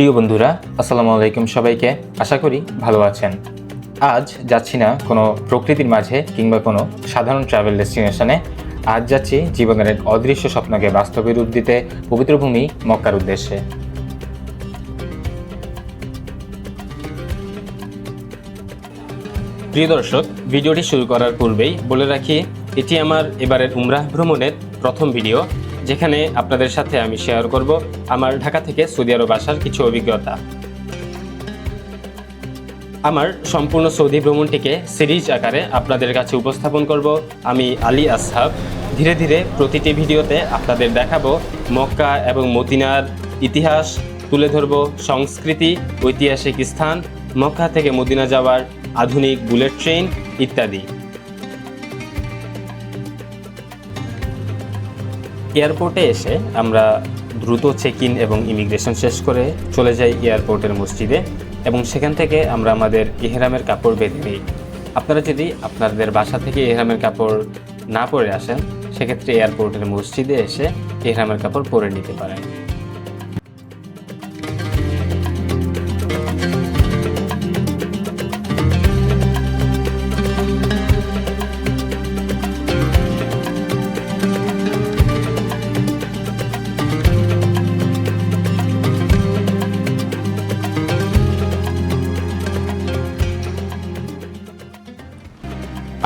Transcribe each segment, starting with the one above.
প্রিয় বন্ধুরা, আসসালামু আলাইকুম সবাইকে। আশা করি ভালো আছেন। আজ যাচ্ছি না কোনো প্রকৃতির মাঝে কিংবা কোনো সাধারণ ট্রাভেল ডেস্টিনেশনে আজ যাচ্ছি জীবনের এক অদৃশ্য স্বপ্নকে বাস্তবে রূপ দিতে পবিত্র ভূমি মক্কার উদ্দেশ্যে। প্রিয় দর্শক, ভিডিওটি শুরু করার পূর্বেই বলে রাখি, এটি আমার এবারের উমরাহ ভ্রমণের প্রথম ভিডিও যেখানে আপনাদের সাথে আমি শেয়ার করব আমার ঢাকা থেকে সৌদি আরব আসার কিছু অভিজ্ঞতা। আমার সম্পূর্ণ সৌদি ভ্রমণটিকে সিরিজ আকারে আপনাদের কাছে উপস্থাপন করব। আমি আলী আসহাব। ধীরে ধীরে প্রতিটি ভিডিওতে আপনাদের দেখাবো মক্কা এবং মদিনার ইতিহাস, তুলে ধরব সংস্কৃতি, ঐতিহাসিক স্থান, মক্কা থেকে মদিনা যাওয়ার আধুনিক বুলেট ট্রেন ইত্যাদি। এয়ারপোর্টে এসে আমরা দ্রুত চেক ইন এবং ইমিগ্রেশন শেষ করে চলে যাই এয়ারপোর্টের মসজিদে এবং সেখান থেকে আমরা আমাদের ইহরামের কাপড় বেঁধে নিই। আপনারা যদি আপনাদের বাসা থেকে ইহরামের কাপড় না পরে আসেন, সেক্ষেত্রে এয়ারপোর্টের মসজিদে এসে ইহরামের কাপড় পরে নিতে পারেন।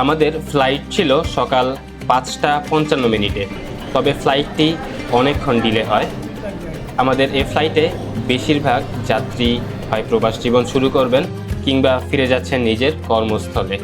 আমাদের ফ্লাইট ছিল সকাল পাঁচটা পঞ্চান্ন মিনিটে। তবে ফ্লাইটটি অনেকক্ষণ ডিলে হয়। আমাদের এই ফ্লাইটে বেশিরভাগ যাত্রী হয় প্রবাস জীবন শুরু করবেন কিংবা ফিরে যাচ্ছেন নিজের কর্মস্থলে।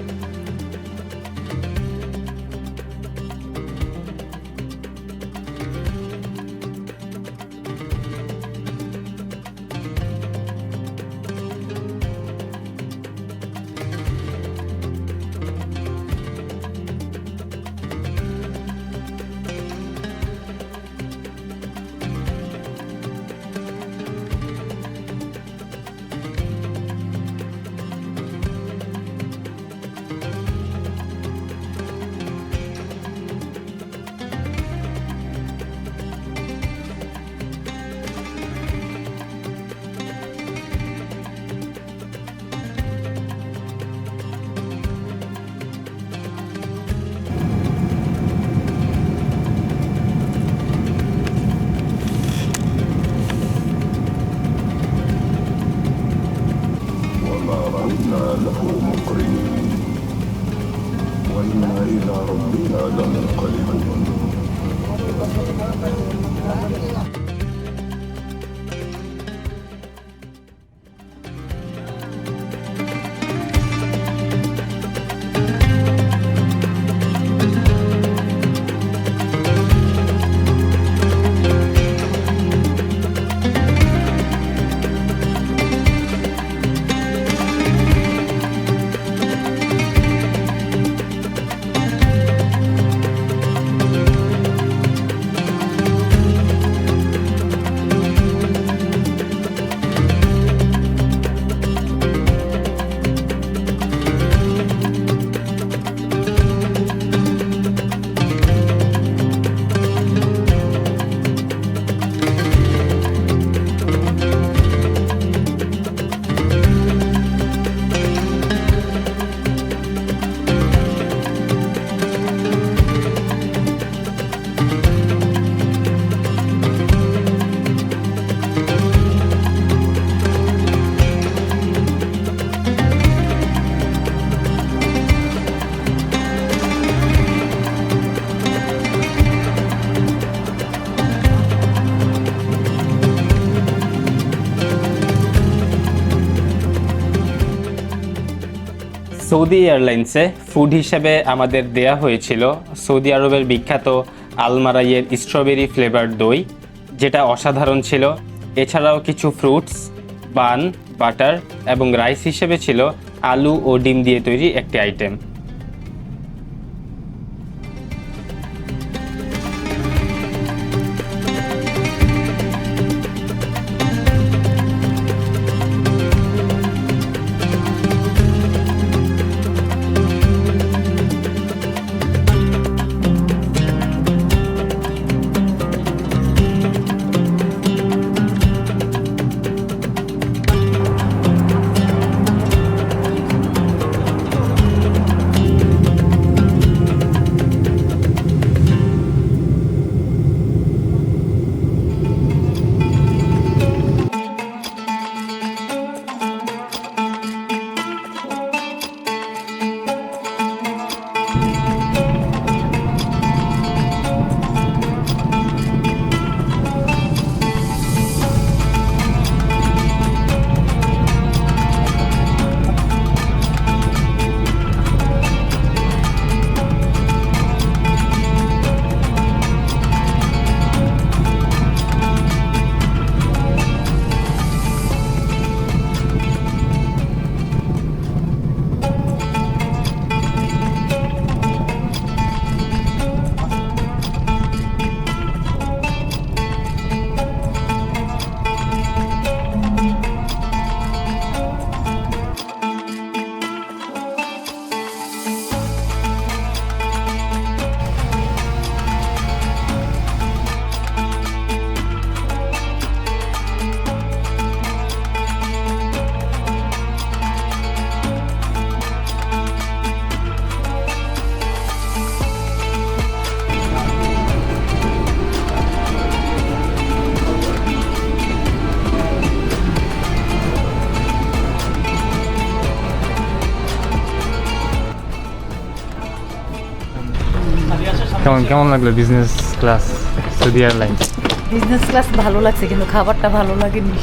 সৌদি এয়ারলাইন্সে ফুড হিসেবে আমাদের দেয়া হয়েছিল সৌদি আরবের বিখ্যাত আলমারাইয়ের স্ট্রবেরি ফ্লেভার দই, যেটা অসাধারণ ছিল। এছাড়াও কিছু ফ্রুটস বান বাটার এবং রাইস হিসেবে ছিল আলু ও ডিম দিয়ে তৈরি একটি আইটেম কেমন কেমন লাগল business class Saudi airlines business class ভালো লাগছে, কিন্তু খাবারটা ভালো লাগেনি।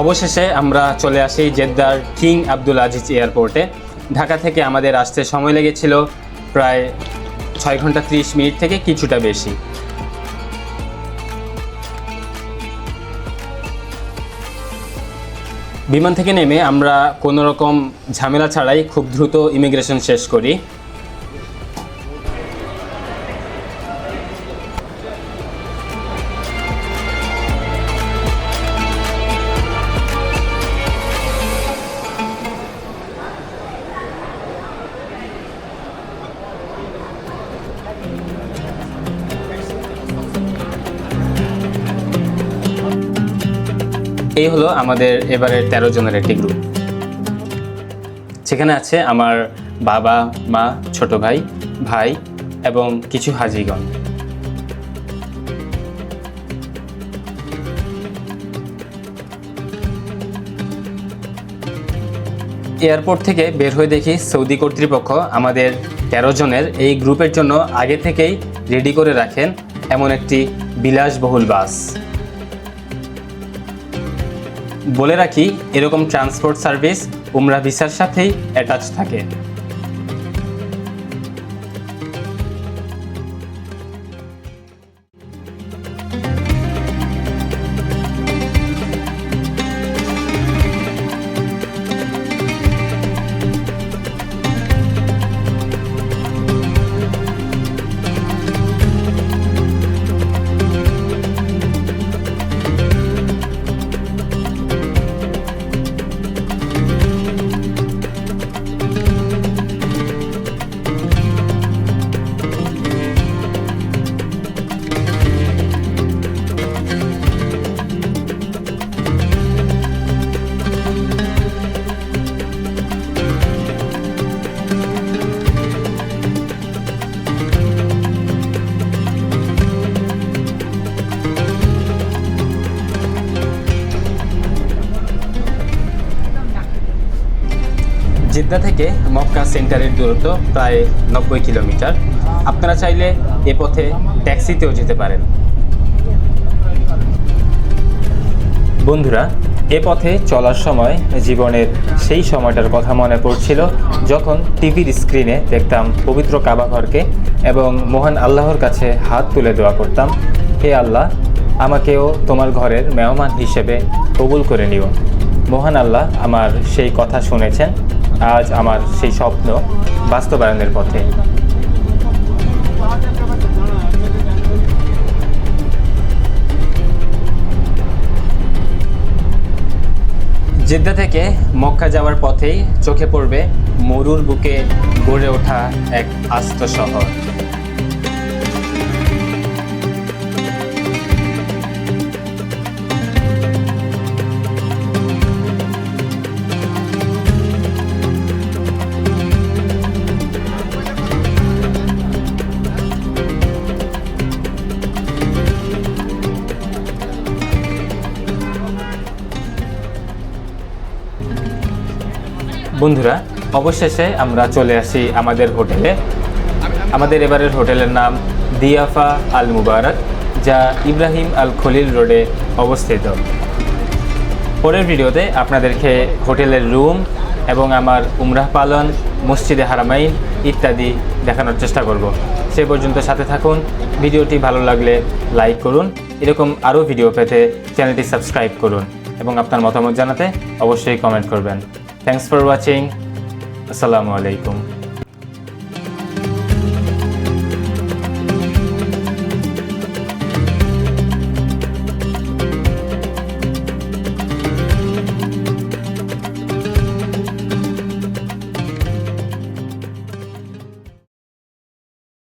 অবশেষে আমরা চলে আসি জেদ্দার কিং আব্দুল আজিজ এয়ারপোর্টে। ঢাকা থেকে আমাদের আসতে সময় লেগেছিল প্রায় ছয় ঘণ্টা ত্রিশ মিনিট থেকে কিছুটা বেশি। বিমান থেকে নেমে আমরা কোনো রকম ঝামেলা ছাড়াই খুব দ্রুত ইমিগ্রেশন শেষ করি। এই হলো আমাদের এবারের তেরো জনের একটি গ্রুপ সেখানে আছে আমার বাবা, মা, ছোট ভাই ভাই এবং কিছু হাজিগণ। এয়ারপোর্ট থেকে বের হয়ে দেখি সৌদি কর্তৃপক্ষ আমাদের তেরো জনের এই গ্রুপের জন্য আগে থেকেই রেডি করে রাখেন এমন একটি বিলাসবহুল বাস। বলে রাখি এরকম ট্রান্সপোর্ট সার্ভিস উমরা ভিসার সাথেই অ্যাটাচ থাকে। জেদ্দা থেকে মক্কা সেন্টারের দূরত্ব প্রায় নব্বই কিলোমিটার। আপনারা চাইলে এ পথে ট্যাক্সিতেও যেতে পারেন। বন্ধুরা, এ পথে চলার সময় জীবনের সেই সময়টার কথা মনে পড়ছিল যখন টিভির স্ক্রিনে দেখতাম পবিত্র কাবাঘরকে এবং মহান আল্লাহর কাছে হাত তুলে দেওয়া করতাম, হে আল্লাহ, আমাকেও তোমার ঘরের মেহমান হিসেবে কবুল করে নিও। মহান আল্লাহ আমার সেই কথা শুনেছেন। আজ আমার সেই স্বপ্ন বাস্তবায়নের পথে। জেদ্দা থেকে মক্কা যাওয়ার পথেই চোখে পড়বে মরুর বুকে গড়ে ওঠা এক আস্ত শহর। বন্ধুরা, অবশেষে আমরা চলে আসি আমাদের হোটেলে। আমাদের এবারের হোটেলের নাম দিয়াফা আল মুবারক যা ইব্রাহিম আল খলিল রোডে অবস্থিত। পরের ভিডিওতে আপনাদেরকে হোটেলের রুম এবং আমার উমরাহ পালন, মসজিদে হারামাইন ইত্যাদি দেখানোর চেষ্টা করব। সে পর্যন্ত সাথে থাকুন। ভিডিওটি ভালো লাগলে লাইক করুন। এরকম আরও ভিডিও পেতে চ্যানেলটি সাবস্ক্রাইব করুন এবং আপনার মতামত জানাতে অবশ্যই কমেন্ট করবেন। থ্যাংকস ফর ওয়াচিং আসসালামু আলাইকুম